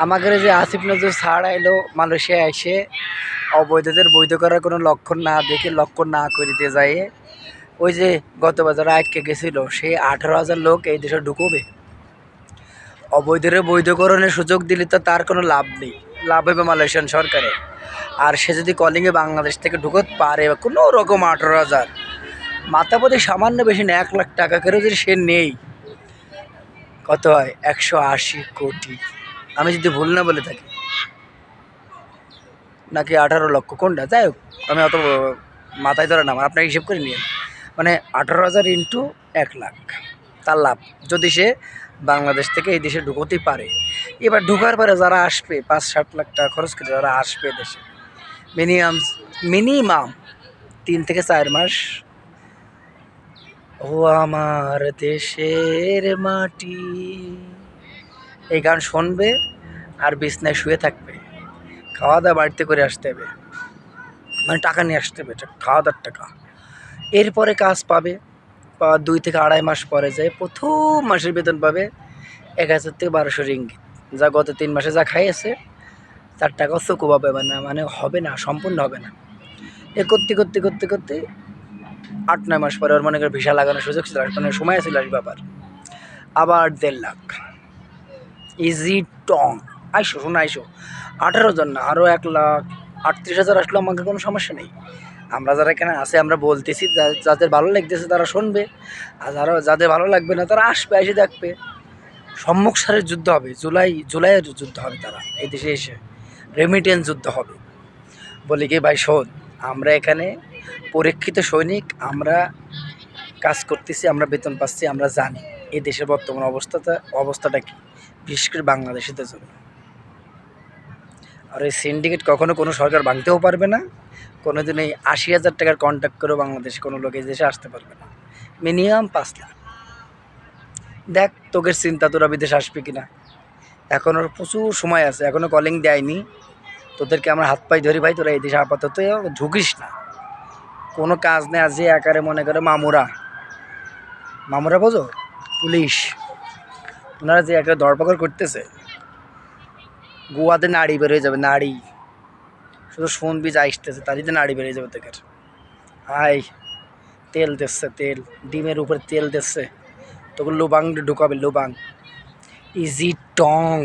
আমাদের যে আসিফ নজরুল স্যার আইলো, মালয়েশিয়া এসে অবৈধদের বৈধ করার কোনো লক্ষণ না দেখে লক্ষণ না করিতে যায় ওই যে গত বছর আটকে গেছিল সেই আঠারো হাজার লোক এই দেশে ঢুকবে। অবৈধরে বৈধকরণের সুযোগ দিলে তো তার কোনো লাভ নেই, লাভ হবে মালয়েশিয়ান সরকারের আর সে যদি কলিংয়ে বাংলাদেশ থেকে ঢুকতে পারে বা কোনো রকম আঠারো হাজার মাথাপতি সামান্য বেশি না, এক লাখ টাকা করে যদি সে নেই, কত হয়? একশো আশি কোটি। আমি যদি ভুল না বলে থাকি। নাকি আঠারো লক্ষ, কোনটা? যাই হোক, আমি অত মাথায় ধরে নাম আপনাকে হিসেব করে নিয়ে। মানে আঠারো হাজার ইন্টু এক লাখ, তার লাভ। যদি সে বাংলাদেশ থেকে এই দেশে ঢুকতেই পারে। এবার ঢুকার পরে যারা আসবে, পাঁচ ষাট লাখ টাকা খরচ করে যারা আসবে দেশে মিনিমাম মিনিমাম তিন থেকে চার মাস ও আমার দেশের মাটি। এই গান শুনবে আর বিছনায় শুয়ে থাকবে। খাওয়া দাওয়া বাড়িতে করে আসতে হবে। মানে টাকা নিয়ে আসতে হবে খাওয়া দাওয়ার টাকা। এরপরে কাজ পাবে বা দুই থেকে আড়াই মাস পরে যায় প্রথম মাসের বেতন পাবে এক হাজার থেকে বারোশো রিঙ্গিত। যা গত তিন মাসে যা খাইয়েছে, তার টাকাও চকু পাবে না মানে হবে না, সম্পূর্ণ হবে না। এ করতে করতে করতে করতে আট, নয় মাস পরে ওর মনে করে ভিসা লাগানোর সুযোগ ছিল মানে সময় ছিল আসবে আবার আবার দেড় লাখ। ইজি টং আইসো, শোনো, আইসো। আঠারো জন না আরও এক লাখ আটত্রিশ হাজার আসলে আমাকে কোনো সমস্যা নেই। আমরা যারা এখানে আসে আমরা বলতেছি যাদের ভালো লাগতেছে তারা শুনবে। আর যারা, যাদের ভালো লাগবে না, তারা আসবে, এসে দেখবে। সম্মুখ সারের যুদ্ধ হবে, জুলাই, জুলাইয়ের যুদ্ধ হবে তারা, এই দেশে এসে। রেমিটেন্স যুদ্ধ হবে। বলি কি, ভাই, শোন, আমরা এখানে পরীক্ষিত সৈনিক, আমরা কাজ করতেছি, আমরা বেতন পাচ্ছি, আমরা জানি। এই দেশের বর্তমান অবস্থাটা অবস্থাটা কি? বিশেষ করে বাংলাদেশিদের জন্য। আর এই সিন্ডিকেট কখনো কোনো সরকার ভাঙতেও পারবে না। কোনো দিন এই আশি হাজার টাকার কন্ট্যাক্ট করেও বাংলাদেশে কোনো লোক এই দেশে আসতে পারবে না। মিনিমাম পাঁচ লাখ। দেখ, তোকের চিন্তা তোরা বিদেশে আসবে কিনা। এখনও প্রচুর সময় আছে এখনও কলিং দেয়নি। তোদেরকে আমরা হাত পাই ধরি ভাই, তোরা এই দেশে আপাতত ঝুঁকিস না। কোনো কাজ নেই আজ যে একারে মনে করে মামুরা। মামুরা বোঝো? পুলিশ। ওনারা যে একটা দরপকড় করতেছে গোয়াতে নাড়ি বেরোয় যাবে, নাড়ি। শুধু সোন বীজ আসতেছে, তারই তো নাড়ি বেরিয়ে যাবে তাদের আই তেল দিচ্ছে, তেল। ডিমের উপরে তেল দিচ্ছে। তোকে লোবাং ঢুকাবে, লোবাং। ইজি টং।